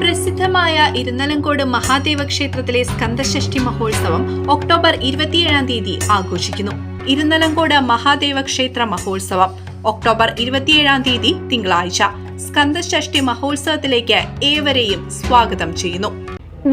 പ്രസിദ്ധമായ ഇരുന്നലങ്കോട് മഹാദേവ ക്ഷേത്രത്തിലെ സ്കന്ദഷഷ്ഠി മഹോത്സവം ഒക്ടോബർ ഇരുപത്തിയേഴാം തീയതി ആഘോഷിക്കുന്നു. ഇരുന്നലങ്കോട് മഹാദേവ ക്ഷേത്ര മഹോത്സവം ഒക്ടോബർ ഇരുപത്തിയേഴാം തീയതി തിങ്കളാഴ്ച. സ്കന്ദഷഷ്ഠി മഹോത്സവത്തിലേക്ക് ഏവരെയും സ്വാഗതം ചെയ്യുന്നു.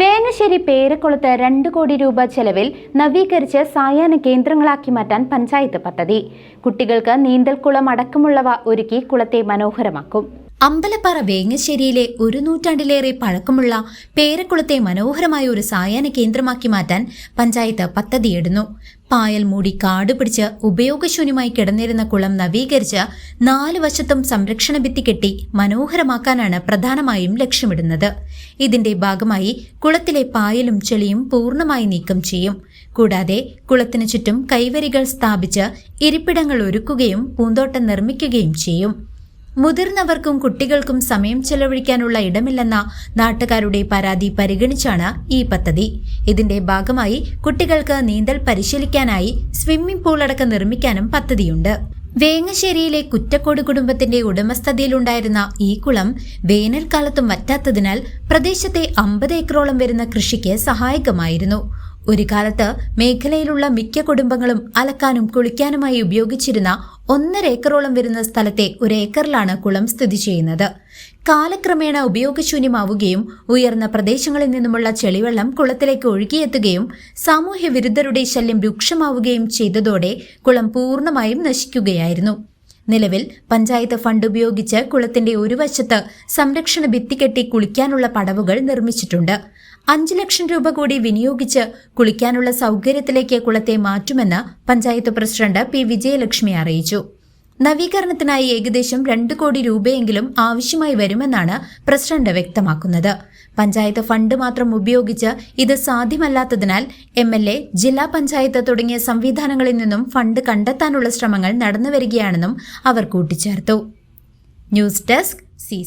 വേങ്ങശ്ശേരി പേരക്കുളത്ത് രണ്ട് കോടി രൂപ ചെലവിൽ നവീകരിച്ച് സായാഹ്ന കേന്ദ്രങ്ങളാക്കി മാറ്റാൻ പഞ്ചായത്ത് പദ്ധതി. കുട്ടികൾക്ക് നീന്തൽക്കുളം അടക്കമുള്ളവ ഒരുക്കി കുളത്തെ മനോഹരമാക്കും. അമ്പലപ്പാറ വേങ്ങശ്ശേരിയിലെ ഒരു നൂറ്റാണ്ടിലേറെ പഴക്കമുള്ള പേരക്കുളത്തെ മനോഹരമായ ഒരു സായാഹ്ന കേന്ദ്രമാക്കി മാറ്റാൻ പഞ്ചായത്ത് പദ്ധതിയിടുന്നു. പായൽ മൂടി കാട് പിടിച്ച് ഉപയോഗശൂന്യമായി കിടന്നിരുന്ന കുളം നവീകരിച്ച് നാല് വശത്തും സംരക്ഷണ ഭിത്തി കെട്ടി മനോഹരമാക്കാനാണ് പ്രധാനമായും ലക്ഷ്യമിടുന്നത്. ഇതിന്റെ ഭാഗമായി കുളത്തിലെ പായലും ചെളിയും പൂർണമായി നീക്കം ചെയ്യും. കൂടാതെ കുളത്തിനു ചുറ്റും കൈവരികൾ സ്ഥാപിച്ച് ഇരിപ്പിടങ്ങൾ ഒരുക്കുകയും പൂന്തോട്ടം നിർമ്മിക്കുകയും ചെയ്യും. മുതിർന്നവർക്കും കുട്ടികൾക്കും സമയം ചെലവഴിക്കാനുള്ള ഇടമില്ലെന്ന നാട്ടുകാരുടെ പരാതി പരിഗണിച്ചാണ് ഈ പദ്ധതി. ഇതിന്റെ ഭാഗമായി കുട്ടികൾക്ക് നീന്തൽ പരിശീലിക്കാനായി സ്വിമ്മിംഗ് പൂൾ അടക്കം നിർമ്മിക്കാനും പദ്ധതിയുണ്ട്. വേങ്ങശ്ശേരിയിലെ കുറ്റക്കോട് കുടുംബത്തിന്റെ ഉടമസ്ഥതയിലുണ്ടായിരുന്ന ഈ കുളം വേനൽക്കാലത്തും വറ്റാത്തതിനാൽ പ്രദേശത്തെ അമ്പത് ഏക്കറോളം വരുന്ന കൃഷിക്ക് സഹായകമായിരുന്നു. ഒരു കാലത്ത് മേഖലയിലുള്ള മിക്ക കുടുംബങ്ങളും അലക്കാനും കുളിക്കാനുമായി ഉപയോഗിച്ചിരുന്ന ഒന്നര ഏക്കറോളം വരുന്ന സ്ഥലത്തെ ഒരു ഏക്കറിലാണ് കുളം സ്ഥിതി ചെയ്യുന്നത്. കാലക്രമേണ ഉപയോഗശൂന്യമാവുകയും ഉയർന്ന പ്രദേശങ്ങളിൽ നിന്നുമുള്ള ചെളിവെള്ളം കുളത്തിലേക്ക് ഒഴുകിയെത്തുകയും സാമൂഹ്യ വിരുദ്ധരുടെ ശല്യം രൂക്ഷമാവുകയും ചെയ്തതോടെ കുളം പൂർണമായും നശിക്കുകയായിരുന്നു. നിലവിൽ പഞ്ചായത്ത് ഫണ്ട് ഉപയോഗിച്ച് കുളത്തിന്റെ ഒരു വശത്ത് സംരക്ഷണ ഭിത്തി കെട്ടി കുളിക്കാനുള്ള പടവുകൾ നിർമ്മിച്ചിട്ടുണ്ട്. അഞ്ചു ലക്ഷം രൂപ കൂടി വിനിയോഗിച്ച് കുളിക്കാനുള്ള സൗകര്യത്തിലേക്ക് കുളത്തെ മാറ്റുമെന്ന് പഞ്ചായത്ത് പ്രസിഡന്റ് പി വിജയലക്ഷ്മി അറിയിച്ചു. നവീകരണത്തിനായി ഏകദേശം രണ്ട് കോടി രൂപയെങ്കിലും ആവശ്യമായി വരുമെന്നാണ് പ്രസിഡന്റ് വ്യക്തമാക്കുന്നത്. പഞ്ചായത്ത് ഫണ്ട് മാത്രം ഉപയോഗിച്ച് ഇത് സാധ്യമല്ലാത്തതിനാൽ എം എൽ എ ജില്ലാ പഞ്ചായത്ത് തുടങ്ങിയ സംവിധാനങ്ങളിൽ നിന്നും ഫണ്ട് കണ്ടെത്താനുള്ള ശ്രമങ്ങൾ നടന്നുവരികയാണെന്നും അവർ കൂട്ടിച്ചേർത്തു. News desk C